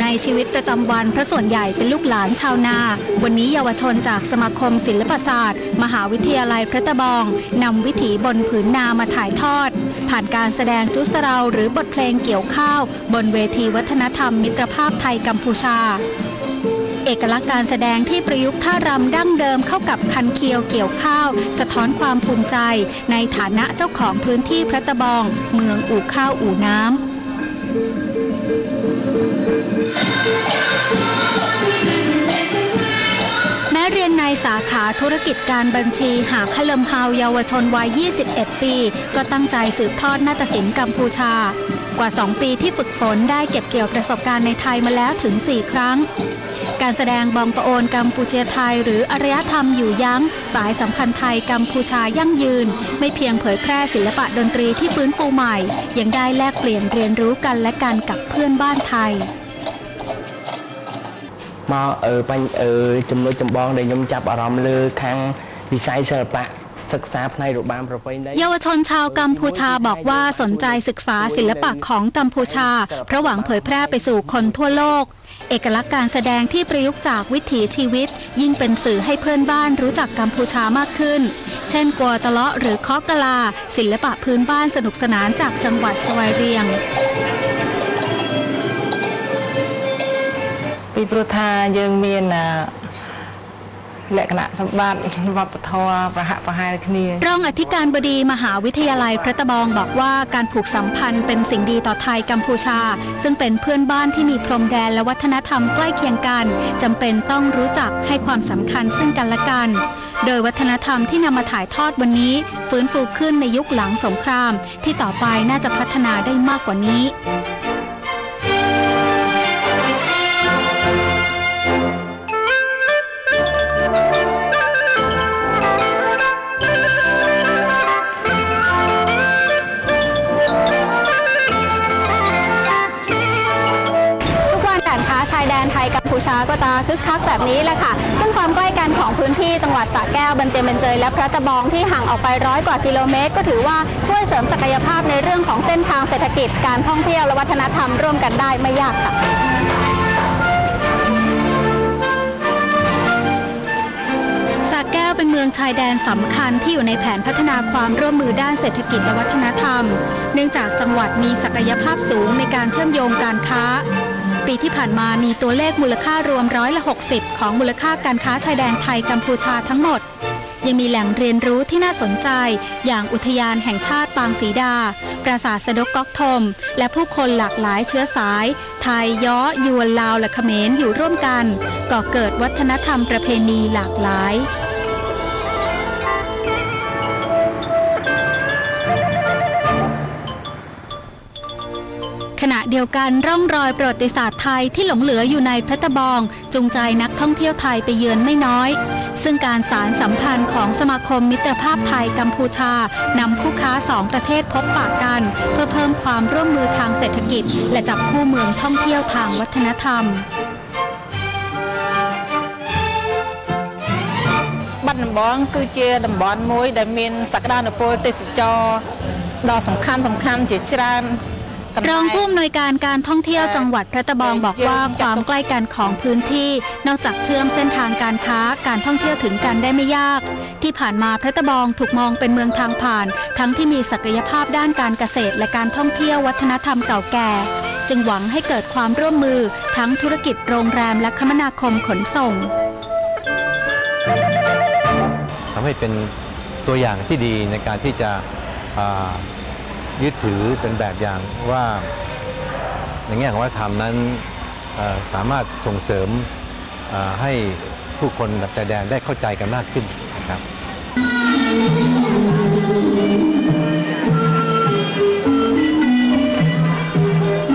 ในชีวิตประจำวันเพราะส่วนใหญ่เป็นลูกหลานชาวนา วันนี้เยาวชนจากสมาคมศิลปศาสตร์ มหาวิทยาลัยพระตะบองนำวิถีบนผืนนามาถ่ายทอด ผ่านการแสดงจุสเราหรือบทเพลงเกี่ยวข้าว บนเวทีวัฒนธรรมมิตรภาพไทยกัมพูชาเอกลักษณ์การแสดงที่ประยุกต์ท่ารำดั้งเดิมเข้ากับคันเคียวเกี่ยวข้าว สะท้อนความภูมิใจ ในฐานะเจ้าของพื้นที่พระตะบอง เมืองอู่ข้าวอู่น้ำ แม้เรียนในสาขาธุรกิจการบัญชีหาคลมฮาวเยาวชนวัย 21 ปี ก็ตั้งใจสืบทอดนาฏศิลป์กัมพูชา กว่า 2 ปีที่ฝึกฝนได้เก็บเกี่ยวประสบการณ์ในไทยมาแล้วถึง 4 ครั้งการแสดงบองประโอนกัมพูเชียไทย หรืออารยธรรมอยู่ยั้ง สายสัมพันธ์ไทยกัมพูชายั่งยืน ไม่เพียงเผยแพร่ศิลปะดนตรีที่ฟื้นฟูใหม่ ยังได้แลกเปลี่ยนเรียนรู้กันและกันกับเพื่อนบ้านไทย มาเออไปเออจำนวจำบองได้ยมจับอารมณ์เลืคางวิสัยศิลปะศึกษาในรูปแบบประเพณีเยาวชนชาวกัมพูชาบอกว่าสนใจศึกษาศิลปะของกัมพูชา เพราะหวังเผยแพร่ไปสู่คนทั่วโลก เอกลักษณ์การแสดงที่ประยุกต์จากวิถีชีวิต ยิ่งเป็นสื่อให้เพื่อนบ้านรู้จักกัมพูชามากขึ้น เช่นกัวตะเลาะหรือคอกกลา ศิลปะพื้นบ้านสนุกสนานจากจังหวัดสวายเรียง ពីព្រោះថាយើងមានអឺលក្ខណៈសម្បត្តិវប្បធម៌ប្រហាក់ប្រហែលគ្នា รองอธิการบดีมหาวิทยาลัยพระตะบองบอกว่าการผูกสัมพันธ์เป็นสิ่งดีต่อไทยกัมพูชา ซึ่งเป็นเพื่อนบ้านที่มีพรมแดนและวัฒนธรรมใกล้เคียงกันจำเป็นต้องรู้จักให้ความสำคัญซึ่งกันและกัน โดยวัฒนธรรมที่นำมาถ่ายทอดวันนี้ ฟื้นฟูขึ้นในยุคหลังสงคราม ที่ต่อไปน่าจะพัฒนาได้มากกว่านี้ ก็จะคึกคักแบบนี้แหละค่ะ ซึ่งความใกล้กันของพื้นที่จังหวัดสระแก้วบันเตียนเบญเจยและพระตะบองที่ห่างออกไปร้อยกว่ากิโลเมตร ก็ถือว่าช่วยเสริมศักยภาพในเรื่องของเส้นทางเศรษฐกิจการท่องเที่ยวและวัฒนธรรมร่วมกันได้ไม่ยากค่ะสระแก้วเป็นเมืองชายแดนสำคัญที่อยู่ในแผนพัฒนาความร่วมมือด้านเศรษฐกิจและวัฒนธรรม เนื่องจากจังหวัดมีศักยภาพสูงในการเชื่อมโยงการค้า ปีที่ผ่านมามีตัวเลขมูลค่ารวมร้อยละ 60 ของมูลค่าการค้าชายแดนไทยกัมพูชาทั้งหมด ยังมีแหล่งเรียนรู้ที่น่าสนใจ อย่างอุทยานแห่งชาติปางศรีดา ปราสาทสะดกก๊อกทม และผู้คนหลากหลายเชื้อสาย ไทยย้อยวนลาวและเขมรอยู่ร่วมกันก่อเกิดวัฒนธรรมประเพณีหลากหลาย เดียวกันร่องรอยประวัติศาสตร์ไทยที่หลงเหลืออยู่ในพระตะบอง จูงใจนักท่องเที่ยวไทยไปเยือนไม่น้อย ซึ่งการสารสัมพันธ์ของสมาคมมิตรภาพไทยกัมพูชานำคู่ค้าสองประเทศพบปะกัน เพื่อเพิ่มความร่วมมือทางเศรษฐกิจ และจับคู่เมืองท่องเที่ยวทางวัฒนธรรม បាត់ដំបងគឺជាតំបន់មួយដែលមានសក្តានុពលទេសចរណ៍ដ៏សំខាន់សំខាន់ជាច្រើនកន្ รលែองผู้อำนวยการการท่องเที่ยวจังหวัดพระตะบองบอกว่าความใกล้กันของพื้นที่ นอกจากเชื่อมเส้นทางการค้าการท่องเที่ยวถึงกันได้ไม่ยาก ที่ผ่านมาพระตะบองถูกมองเป็นเมืองทางผ่าน ทั้งที่มีศักยภาพด้านการเกษตร และการท่องเที่ยววัฒนธรรมเก่าแก่ จึงหวังให้เกิดความร่วมมือทั้งธุรกิจโรงแรมและคมนาคมขนส่งทำให้เป็นตัวอย่างที่ดีในการที่จะอ่า ยึดถือเป็นแบบอย่างว่าในแง่ของวัฒนธรรมนั้นสามารถส่งเสริมให้ผู้คนแบบชายแดนได้เข้าใจกันมากขึ้นนะครับ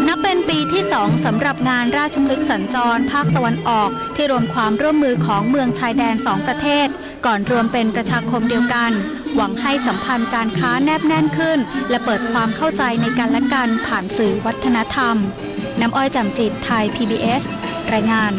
นับเป็นปีที่สองสำหรับงานราชพฤกสัญจรภาคตะวันออก ที่รวมความร่วมมือของเมืองชายแดนสองประเทศ ก่อนรวมเป็นประชาคมเดียวกัน หวังให้สัมพันธ์การค้าแนบแน่นขึ้น และเปิดความเข้าใจในการและกันผ่านสื่อวัฒนธรรม น้ำอ้อยจำจิตไทย PBS รายงาน